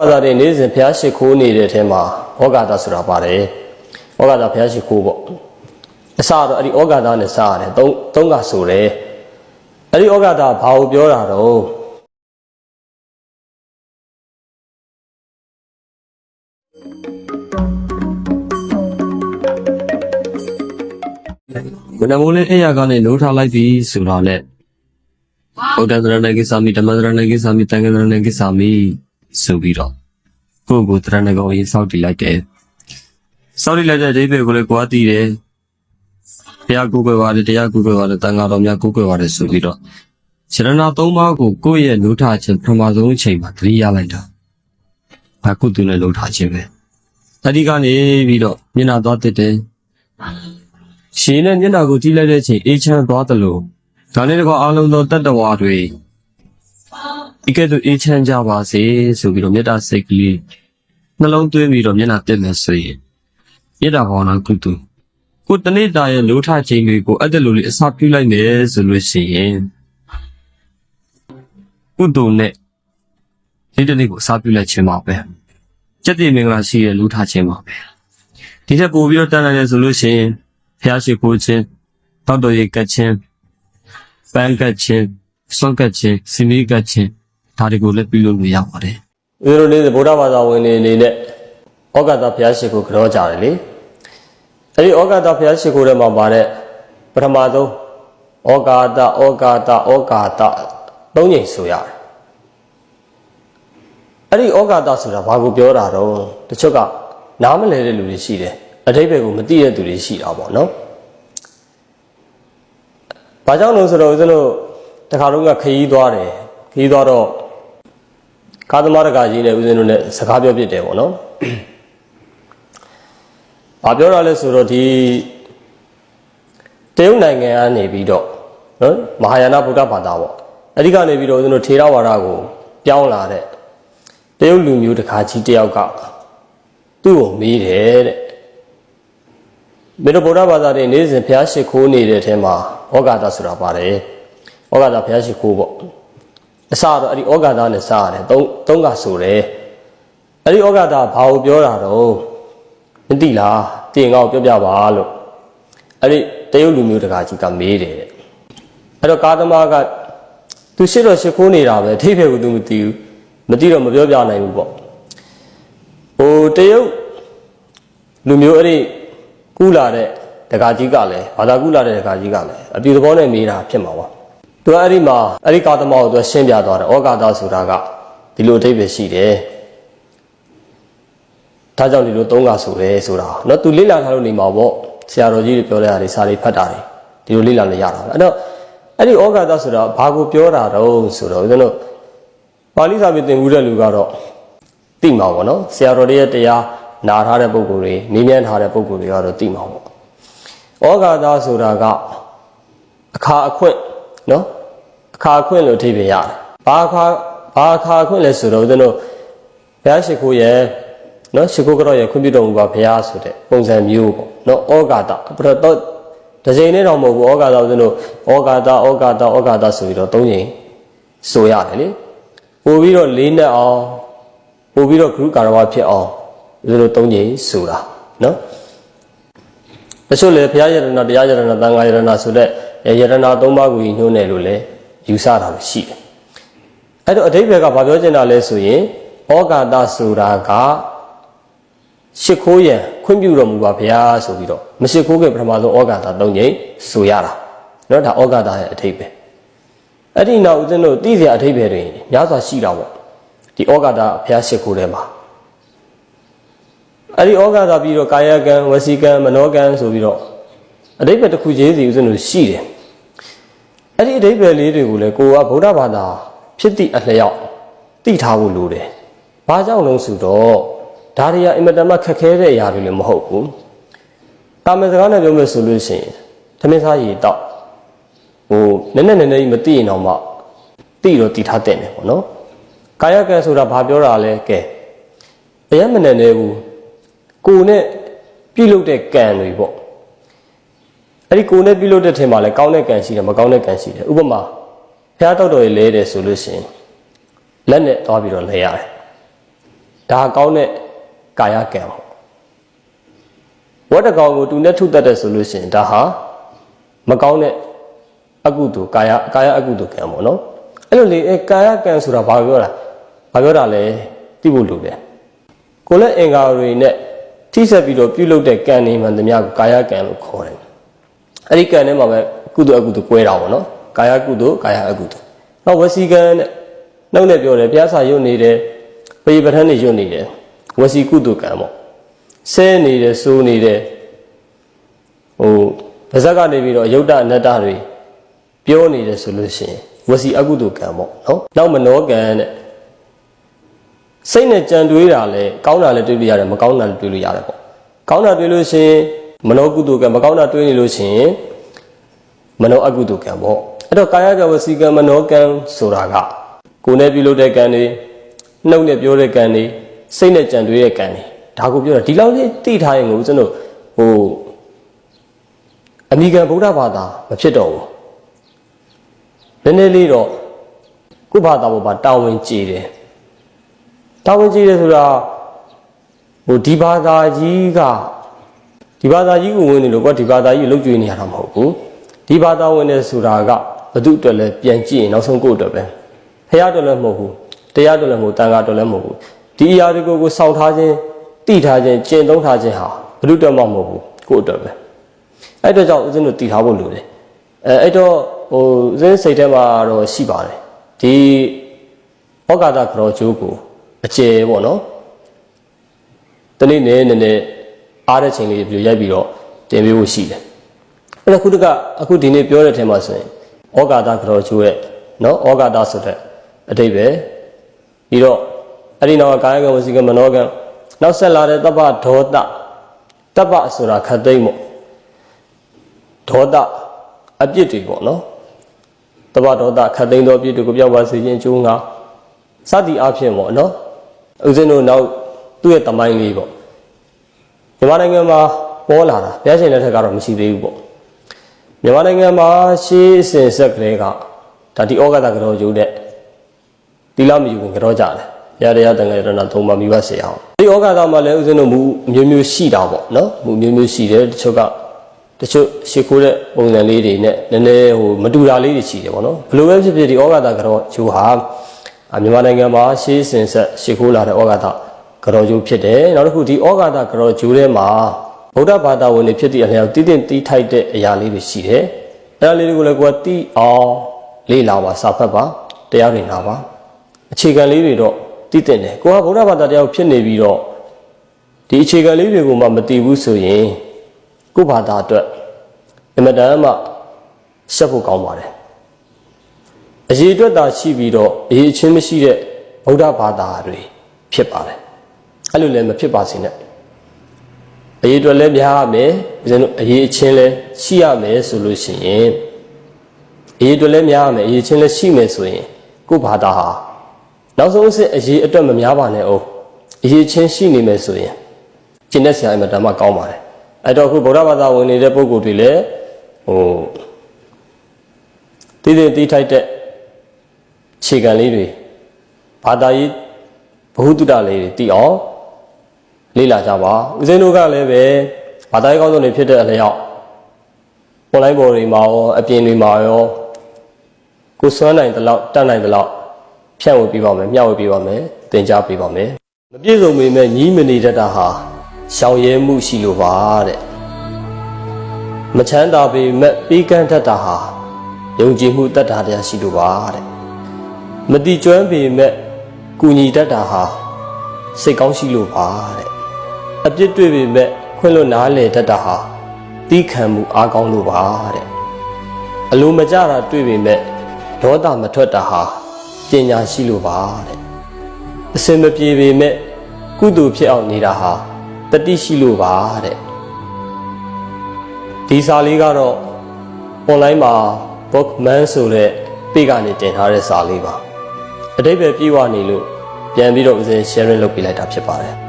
ဘာသာတွေနေ့စဉ်ဘုရားရှိခိုးနေတဲ့အထဲမှာဩဃာတဆိုတာပါတယ်ဩဃာတဘုရားရှိခိုးပေါ့အစတော့အဲ့ဒီဩဃာတနဲ့စရတယ်သုံးသုံးကဆိုတယ်အဲ့ဒီဩဃာတဘာကိုပြောတာတော့မနမိုးလေးအဲ့ရကနေလှုပ်ထားလိုက်ပြီဆိုတော့လေဘုဒ္ဓသရဏဂိသာမိဓမ္မသရဏဂိသာမိတန်ခါသရဏဂိသာမိ ဆိုပြီးတော့ကိုယ့်ကိုယ်သရဏဂောရေးစောက်တည်လိုက်တယ်စောက်တည်လိုက်တဲ့အဓိပ္ပာယ်ကိုလည်းကိုယ်ကသိတယ်ဘုရားကိုယ်ကိုယ်ပါတယ်တရားကိုယ်ကိုယ်ပါတယ်တန်ခါတော်များကိုယ်ကိုယ်ပါတယ်ဆိုပြီးတော့ရှရဏသုံးပါးကိုကိုယ့်ရဲ့လှုပ်ထားခြင်းပထမဆုံးအချိန်မှာသတိရလိုက်တာအခုသူနဲ့လှုပ်ထားခြင်းပဲတတိကနေပြီးတော့မျက်နှာသွားတစ်တယ်ရှင်နဲ့မျက်နှာကိုကြည့်လိုက်တဲ့အချိန်အေးချမ်းသွားသလိုဒါနဲ့တကွာအလုံးသောတတ္တဝါတွေ ဒီကဲ့သို့အေးချမ်းကြပါစေဆိုပြီးတော့မေတ္တာစိတ်ကလေးနှလုံးသွင်းပြီးတော့မျက်နှာတက်မယ်ဆိုရင်မေတ္တာဘာဝနာကုသိုလ်ကိုတနေ့တာရဲ့လိုထခြင်းတွေကိုအဲ့ဒါလိုလေးအစာပြုလိုက်မယ်ဆိုလို့ရှိရင်ကုသိုလ်နဲ့ဒီတနေ့ကိုအစာပြုလိုက်ခြင်းပါပဲစက်တည်မင်္ဂလာရှိတဲ့လူထခြင်းပါပဲဒီထက်ပိုပြီးတော့တန်တယ်ဆိုလို့ရှိရင်ဖျားရှိခိုးခြင်းတောက်တော်ရိတ်ကတ်ခြင်းပန်းကတ်ခြင်းစွန့်ကတ်ခြင်းစီမီကတ်ခြင်း ဒါတွေကိုလည်းပြုလုပ်လို့ရပါတယ်ဦးဇင်းတို့နေ့စဉ်ဗုဒ္ဓဘာသာဝင်တွေအနေနဲ့ဩဃာတဘုရားရှိခိုးကြောကြတယ်လေအဲ့ဒီဩဃာတဘုရားရှိခိုးထဲမှာပါတဲ့ပထမဆုံးဩဃာတဩဃာတဩဃာတသုံးချိန်ဆိုရတယ်အဲ့ဒီဩဃာတဆိုတာဘာကိုပြောတာတော့တချို့ကနားမလည်တဲ့လူတွေရှိတယ်အတိပ္ပယ်ကိုမသိတဲ့သူတွေရှိတာပေါ့နော်ဘာကြောင့်လို့ဆိုတော့ဦးဇင်းတို့တခါတော့ကခရီးသွားတယ်ခရီးသွားတော့ ကာသမာရကကြီးနဲ့ဦးဇင်းတို့နဲ့စကားပြောပြစ်တယ်ပေါ့နော်။ဘာပြောတာလဲဆိုတော့ဒီတရုတ်နိုင်ငံကနေပြီးတော့နော်မဟာယာနဗုဒ္ဓဘာသာပေါ့။အဲဒီကနေပြီးတော့ဦးဇင်းတို့ထေရဝါဒကိုပြောင်းလာတဲ့တရုတ်လူမျိုးတစ်ခါကြီးတယောက်ကသူ့ကိုမေးတယ်တဲ့။မေတ္တာဗုဒ္ဓဘာသာတွေနေ့စဉ်ဘုရားရှိခိုးနေတဲ့အထဲမှာဩဃာတဆိုတာပါတယ်။ဩဃာတဘုရားရှိခိုးပေါ့။ အစတော့အဲ့ဒီဩဃာတနဲ့စရတယ်သုံးသုံးကဆိုတယ်အဲ့ဒီဩဃာတဘာကိုပြောတာတော့မသိလားတင်ကောက်ပြောပြပါလို့အဲ့ဒီတရုတ်လူမျိုးတကာကြီးကမေးတယ်တဲ့အဲ့တော့ကာသမားကသူရှစ်တော့ရှစ်ခိုးနေတာပဲအထိပ္ပယ်ကသူမသိဘူးမသိတော့မပြောပြနိုင်ဘူးပေါ့ဟိုတရုတ်လူမျိုးအဲ့ဒီကူးလာတဲ့တကာကြီးကလည်းဘာသာကူးလာတဲ့တကာကြီးကလည်းအပြူသဘောနဲ့မေးတာဖြစ်မှာပါ သူကအဲ့ဒီမှာအဲ့ဒီကာသမာကိုသူကရှင်းပြသွားတယ်ဩကာသဆိုတာကဒီလိုအဓိပ္ပာယ်ရှိတယ်ဒါကြောင့်ဒီလိုသုံးကဆိုတယ်ဆိုတာเนาะသူလေ့လာထားလို့နေမှာပေါ့ဆရာတော်ကြီးတွေပြောတဲ့အားတွေစာတွေဖတ်တာတွေဒီလိုလေ့လာနေရတာပဲအဲ့တော့အဲ့ဒီဩကာသဆိုတာဘာကိုပြောတာတော့ဆိုတော့ဦးဇင်းတို့ပါဠိစာပေသင်ဘူးတဲ့လူကတော့သိမှာပေါ့နော်ဆရာတော်တွေရဲ့တရားနာထားတဲ့ပုံကိုယ်တွေနည်းမြန်းထားတဲ့ပုံကိုယ်တွေကတော့သိမှာပေါ့ဩကာသဆိုတာက အခါအခွင့်နော် အခါအခွင့်လို့အဓိပ္ပာယ်ရတယ်ဘာအခါဘာအခါအခွင့်လဲဆိုတော့ဦးဇင်းတို့ဘုရားရှိခိုးရဲ့နော်ရှိခိုးကြောရဲ့ခွင့်ပြုတော်မူပါဘုရားဆိုတဲ့ပုံစံမျိုးပေါ့နော်ဩဃာတပထတော့တစ်ချိန်နဲ့တော့မဟုတ်ဘူးဩဃာတဦးဇင်းတို့ဩဃာတဩဃာတဩဃာတဆိုပြီးတော့သုံးချိန်ဆိုရတယ်လေပို့ပြီးတော့လေးနဲ့အောင်ပို့ပြီးတော့ဂရုကာရဝဖြစ်အောင်ဦးဇင်းတို့သုံးချိန်ဆိုတာနော်တချို့လည်းဘုရားယရဏတရားယရဏသံဃာယရဏဆိုတဲ့ယရဏသုံးပါးကိုညှိုးနေလို့လည်း ယူဆတာလို့ရှိတယ်။အဲ့တော့အဓိပ္ပာယ်ကဘာပြောချင်တာလဲဆိုရင်ဩကာသဆိုတာကရှ िख ိုးရန်ခွင့်ပြုတော်မူပါဘုရားဆိုပြီးတော့မရှ िख ိုးခင်ပထမဆုံးဩကာသသုံးချိန်ဆိုရတာ။နော်ဒါဩကာသရဲ့အဓိပ္ပာယ်။အဲ့ဒီနောက်ဦးဇင်းတို့သိစရာအဓိပ္ပာယ်တွေများစွာရှိတာပေါ့။ဒီဩကာသဘုရားရှ िख ိုးထဲမှာ အဲ့ဒီဩဃာတာပြီးတော့ကာယကံဝစီကံမနောကံဆိုပြီးတော့အတိပ္ပယ်တစ်ခုချင်းစီဥစဉ်လို့ရှိတယ် အဲ့ဒီအတိပ္ပယ်လေးတွေကိုလည်းကိုကဗုဒ္ဓဘာသာဖြစ်သည့်အလျောက်သိထားဖို့လိုတယ်ဘာကြောင့်လို့ဆိုတော့ဒါတွေကအင်မတန်မှခက်ခဲတဲ့အရာတွေလည်းမဟုတ်ဘူးတာမန်စကားနဲ့ပြောမယ်ဆိုလို့ရှိရင်သမင်းစားရည်တောက်ဟိုနည်းနည်းနည်းနည်းကြီးမသိရင်တော့မှသိတော့တည်ထားတဲ့တယ်ပေါ့နော်ကာယကံဆိုတာဘာပြောတာလဲကဲအရင်မနဲ့နေဘူးကိုယ်နဲ့ပြုလုပ်တဲ့ကံတွေပေါ့ အဲ့ဒီကိုယ်နဲ့ပြုလုပ်တဲ့ထင်မှာလဲကောင်းတဲ့ကံရှိတယ်မကောင်းတဲ့ကံရှိတယ်ဥပမာဘုရားတောက်တော်ရေလဲတယ်ဆိုလို့ရှိရင်လက်နဲ့သွားပြီးတော့လဲရတယ်ဒါကောင်းတဲ့ကာယကံပေါ့ဝတ်တကောင်ကိုတူနဲ့ထုတတ်တဲ့ဆိုလို့ရှိရင်ဒါဟာမကောင်းတဲ့အကုသိုလ်ကာယကာယအကုသိုလ်ကံပေါ့နော်အဲ့လိုလေအဲကာယကံဆိုတာဘာပြောတာဘာပြောတာလဲသိဖို့လိုတယ်ကိုယ်လက်အင်္ဂါတွေနဲ့ထိဆက်ပြီးတော့ပြုလုပ်တဲ့ကံတွေမှန်သမျှကိုကာယကံလို့ခေါ်တယ် အဲ့ဒီကံထဲမှာပဲကုသိုလ်အကုသိုလ်꿰တာပေါ့နော်ကာယကုသိုလ်ကာယအကုသိုလ်နောက်ဝစီကံနဲ့နှုတ်နဲ့ပြောတယ်ဘုရားစာရွတ်နေတယ်ပေပဋ္ဌာန်းနေရွတ်နေတယ်ဝစီကုသိုလ်ကံပေါ့ဆဲနေတယ်စိုးနေတယ်ဟိုဗဇက်ကနေပြီးတော့ယုတ်တအနတ္တတွေပြောနေတယ်ဆိုလို့ရှိရင်ဝစီအကုသိုလ်ကံပေါ့နော်နောက်မနောကံတဲ့စိတ်နဲ့ကြံတွေးတာလဲကောင်းတာလည်းတွေးလို့ရတယ်မကောင်းတာလည်းတွေးလို့ရတယ်ပေါ့ကောင်းတာတွေးလို့ရှိရင် မနောကုသိုလ်ကံမကောင်းတာတွေးနေလို့ရှိရင်မနောအကုသိုလ်ကံပေါ့အဲ့တော့ကာယကံဝစီကံမနောကံဆိုတာကကိုယ်နဲ့ပြုလုပ်တဲ့ကံတွေနှုတ်နဲ့ပြောတဲ့ကံတွေစိတ်နဲ့ကြံတွေးတဲ့ကံတွေဒါကိုပြောတာဒီလောက်လေးသိထားရင်ကိုဦးဇင်းတို့ဟိုအမိခံဗုဒ္ဓဘာသာမဖြစ်တော့ဘူးနည်းနည်းလေးတော့ကိုယ့်ဘာသာပေါ်မှာတာဝန်ကျေတယ်တာဝန်ကျေတယ်ဆိုတာဟိုဒီဘာသာကြီးက ဒီဘာသာကြီးကိုဝင်နေလို့ကွာဒီဘာသာကြီးကိုလှုပ်ကြွေးနေရတာမဟုတ်ဘူးဒီဘာသာဝင်နေဆိုတာကဘု து အတွက်လဲပြန်ကြည့်ရင်နောက်ဆုံးကိုယ့်အတွက်ပဲဖះအတွက်လည်းမဟုတ်ဘူးတရားအတွက်လည်းမဟုတ်တန်ခါအတွက်လည်းမဟုတ်ဘူးဒီအရာတွေကိုကိုစောင့်ထားခြင်းတိထားခြင်းကျင့်သုံးထားခြင်းဟာဘု து အတွက်မှမဟုတ်ဘူးကိုယ့်အတွက်ပဲအဲ့တော့ကြောင့်ဦးဇင်းတို့တည်ထားဖို့လိုတယ်အဲအဲ့တော့ဟိုဦးဇင်းစိတ်ထဲမှာတော့ရှိပါတယ်ဒီဩကာသကရောကျိုးကိုအကျယ်ပေါ့နော်တနေ့နဲ့နည်းနည်း အားတဲ့ချိန်လေးပြရိုက်ပြီးတော့တင်ပေးဖို့ရှိတယ်အဲ့တော့ခုတကအခုဒီနေ့ပြောတဲ့ထဲမှာဆိုရင်ဩကာသကရောကျိုးရဲ့နော်ဩကာသဆိုတဲ့အတိတ်ပဲပြီးတော့အဲ့ဒီနောက်ကကာယကံဝစီကံမနောကံနောက်ဆက်လာတဲ့တပ္ပဒေါတတပ္ပဆိုတာခတ်သိမ့်ပေါ့ဒေါတအပြစ်တွေပေါ့နော်တပ္ပဒေါတခတ်သိမ့်သောအပြစ်တွေကိုပြောက်ပါစေခြင်းအကျိုးငါစသည်အဖြစ်ပေါ့နော်ဦးဇင်းတို့နောက်သူ့ရဲ့တမိုင်းလေးပေါ့ မြန်မာနိုင်ငံမှာပေါ်လာတာဘုရားရှင်လက်ထက်ကတော့မရှိသေးဘူးပေါ့မြန်မာနိုင်ငံမှာရှေးအစဉ်ဆက်ကလေးကဒါဒီဩဃတကတော်ကျိုးတဲ့တိလမယူခင်ကြောကြတယ်ရရရတန်ငယ်ရဏသုံးပါမိဘဆေအောင်ဒီဩဃတမှာလည်းဦးဇင်းတို့မူအမျိုးမျိုးရှိတာပေါ့နော်မူမျိုးမျိုးရှိတယ်တချို့ကတချို့ရှေးခိုးတဲ့ပုံစံလေးတွေနဲ့နည်းနည်းဟိုမတူတာလေးတွေရှိတယ်ပေါ့နော်ဘယ်လိုပဲဖြစ်ဖြစ်ဒီဩဃတကတော်ကျိုးဟာအာမြန်မာနိုင်ငံမှာရှေးအစဉ်ဆက်ရှေးခိုးလာတဲ့ဩဃတ ကတော်ကျိုးဖြစ်တယ်နောက်တစ်ခုဒီဩဃတကတော်ကျိုးထဲမှာဗုဒ္ဓဘာသာဝင်တွေဖြစ်သည့်အလျောက်တည်တည်တီးထိုက်တဲ့အရာလေးတွေရှိတယ်အဲ့ဒါလေးတွေကိုလည်းကိုယ်ကတီးအောင်လေ့လာပါစာဖတ်ပါတရားတွေနာပါအခြေခံလေးတွေတော့တည်တဲ့တယ်ကိုကဗုဒ္ဓဘာသာတရားကိုဖြစ်နေပြီးတော့ဒီအခြေခံလေးတွေကိုမှမတည်ဘူးဆိုရင်ကိုယ့်ဘာသာအတွက်အမတန်မှရှက်ဖို့ကောင်းပါတယ်အရေးအတွက်သာရှိပြီးတော့အရေးချင်းမရှိတဲ့ဗုဒ္ဓဘာသာတွေဖြစ်ပါတယ် အဲ့လိုလည်းမဖြစ်ပါစေနဲ့အရေးအတွက်လည်းများရမယ်ဦးဇင်းတို့အရေးအချင်းလည်းရှိရမယ်ဆိုလို့ရှိရင်အရေးအတွက်လည်းများရမယ်အရေးချင်းလည်းရှိမယ်ဆိုရင်ကိုယ့်ဘာသာဟာနောက်ဆုံးအဆင့်အရေးအတွက်မများပါနဲ့အောင်အရေးချင်းရှိနေမယ်ဆိုရင်ကျင့်တဲ့ဆရာအမတန်မှကောင်းပါတယ်အဲ့တော့အခုဗုဒ္ဓဘာသာဝင်နေတဲ့ပုဂ္ဂိုလ်တွေလည်းဟိုတည်တည်တီးထိုက်တဲ့ခြေခံလေးတွေဘာသာရေးဘ ഹു တုတလေးတွေတည်အောင် လေ့လာကြပါဦးဇင်းတို့ကလည်းပဲဘာသာရေးကောင်းဆုံးတွေဖြစ်တဲ့အလျောက် online ပေါ်တွေမှာရောအပြင်တွေမှာရောကိုစွမ်းနိုင်တဲ့လောက်တတ်နိုင်တဲ့လောက်ဖြန့်ဝေပေးပါမယ်မျှဝေပေးပါမယ်သင်ကြားပေးပါမယ်မပြည့်စုံပေမဲ့ညီးမနေတတ်တာဟာရှောင်ရဲမှုရှိလို့ပါတဲ့မချမ်းသာပေမဲ့ပြီးကန်းတတ်တာဟာယုံကြည်မှုတတ်တာတရားရှိလို့ပါတဲ့မတိကျွမ်းပေမဲ့ကုညီတတ်တာဟာစိတ်ကောင်းရှိလို့ပါတဲ့ အပြစ်တွေ့ပေမဲ့ခွင့်လွတ်နားလေတတ်တာဟာတီးခံမှုအားကောင်းလို့ပါတဲ့အလိုမကြတာတွေ့ပေမဲ့ဒေါသမထွက်တာဟာပညာရှိလို့ပါတဲ့အစင်မပြေပေမဲ့ကုသိုလ်ဖြစ်အောင်နေတာဟာတတိရှိလို့ပါတဲ့ဒီစာလေးကတော့ online မှာ bookman ဆိုတဲ့ page ကနေတင်ထားတဲ့စာလေးပါအတိတ်ပဲပြေဝနေလို့ပြန်ပြီးတော့ဦးဇင်း sharing လုပ်ပေးလိုက်တာဖြစ်ပါတယ်